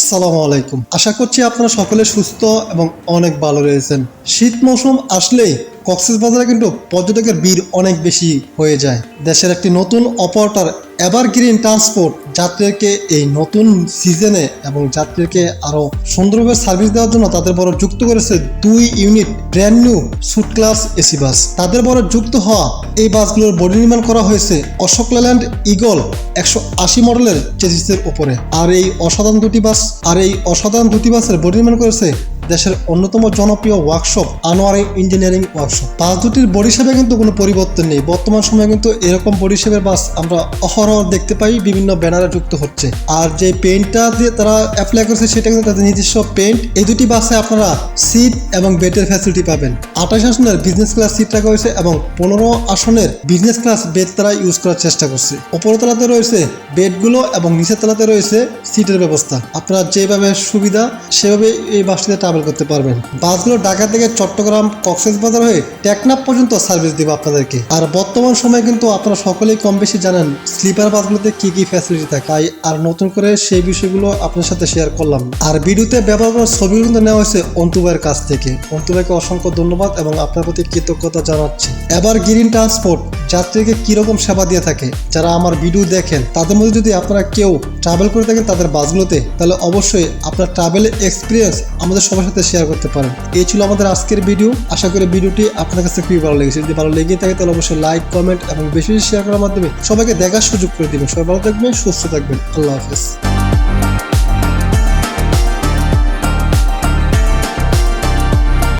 আসসালামু আলাইকুম। আশা করছি আপনারা সকলে সুস্থ এবং অনেক ভালো রয়েছেন। শীত মৌসুম আসলেই কক্সবাজারে কিন্তু পর্যটকের ভিড় অনেক বেশি হয়ে যায়। দেশের একটি নতুন অপারেটর এভারগ্রিন ট্রান্সপোর্ট যাত্রীদেরকে এই নতুন সিজনে এবং যাত্রীদেরকে আরও সুন্দরভাবে সার্ভিস দেওয়ার জন্য তাদের বড় যুক্ত করেছে দুই unit brand new suite class AC bus. তাদের বড় যুক্ত হওয়া এই বাসগুলোর বডি নির্মাণ করা হয়েছে অশোক লেল্যান্ড ইগল একশো আশি মডেলের চেজিসের উপরে। আর এই অসাধারণ দুটি বাস আর এই অসাধারণ দুটি বাসের বডি নির্মাণ করেছে দেশের অন্যতম জনপ্রিয় workshop Anwari engineering workshop bus দুটির বডি শেপে কিন্তু কোনো পরিবর্তন নেই। বর্তমান সময়ে কিন্তু এরকম বডি বাস আমরা অহরহ দেখতে পাই, বিভিন্ন ব্যানারে যুক্ত হচ্ছে। আর যে পেইন্টটা দিয়ে তারা অ্যাপ্লাই করেছে, সেটা কিন্তু তাদের নিজস্ব পেইন্ট এই দুটি বাসে আপনারা সিট এবং বেডের ফ্যাসিলিটি পাবেন। আঠাশ আসনের বিজনেস ক্লাস সিট রাখা হয়েছে এবং পনেরো আসনের বিজনেস ক্লাস বেড তারা ইউজ করার চেষ্টা করছে। ওপরতলাতে রয়েছে বেডগুলো এবং নিচের তলাতে রয়েছে সিটের ব্যবস্থা। আপনারা যেভাবে সুবিধা, সেভাবে এই বাসটিতে ট্রাভেল করতে পারবেন। বাসগুলো ঢাকা থেকে চট্টগ্রাম কক্সবাজার হয়ে টেকনাফ পর্যন্ত সার্ভিস দেবে আপনাদেরকে। আর বর্তমান সময়ে কিন্তু আপনারা সকলেই কম বেশি জানেন স্লিপার বাসগুলোতে কি কি ফ্যাসিলিটি থাকে। তাই আর নতুন করে সেই বিষয়গুলো আপনার সাথে শেয়ার করলাম। আর ভিডিওতে ব্যবহার করা ছবিগুলো কিন্তু নেওয়া হয়েছে অন্তুবাইয়ের কাছ থেকে। অন্তুবাইকে অসংখ্য ধন্যবাদ এবং আপনার প্রতি কৃতজ্ঞতা জানাচ্ছি। এবার গ্রিন ট্রান্সপোর্ট। যাত্রীকে কীরকম সেবা দিয়ে থাকে, যারা আমার ভিডিও দেখেন, তাদের মধ্যে যদি আপনারা কেউ ট্রাভেল করে থাকেন তাদের বাসগুলোতে, তাহলে অবশ্যই আপনার ট্রাভেল এক্সপিরিয়েন্স আমাদের সবার সাথে শেয়ার করতে পারেন। এই ছিল আমাদের আজকের ভিডিও আশা করি ভিডিওটি আপনার কাছে খুবই ভালো লেগেছে। যদি ভালো লেগে থাকে তাহলে অবশ্যই লাইক কমেন্ট এবং বেশি বেশি শেয়ার করার মাধ্যমে সবাইকে দেখার সুযোগ করে দিবেন। সবাই ভালো থাকবেন, সুস্থ থাকবেন। আল্লাহ হাফেজ।